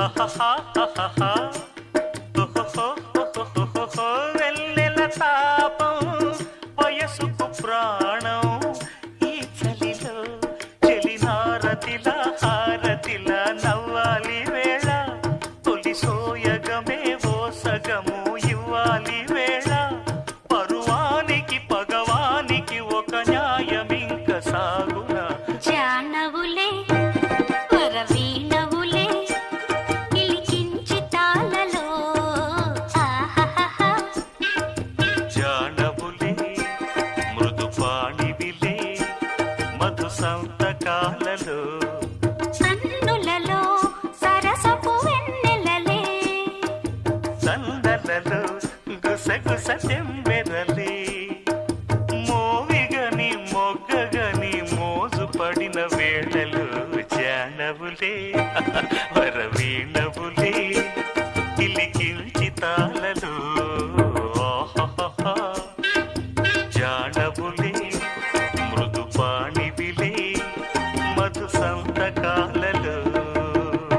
ఆహాహా. వెన్నెల తాపం వయసుకు ప్రాణం ఈ చలిలో చెలినారతిల హారతిల నవ్వాలి వేళ తొలి సోయగమే ఓ సగము ఇవ్వాలి వేళ పరువానికి పగవానికి ఒక న్యాయమింక సాగునా సంతకాలలో. మోవిగని మొగ్గగని మోజు పడిన వేళలు జానవులే వరవీణవులే ఇలికించి తాళలు. జానవులే మృదుపాణి ಸಂತಕ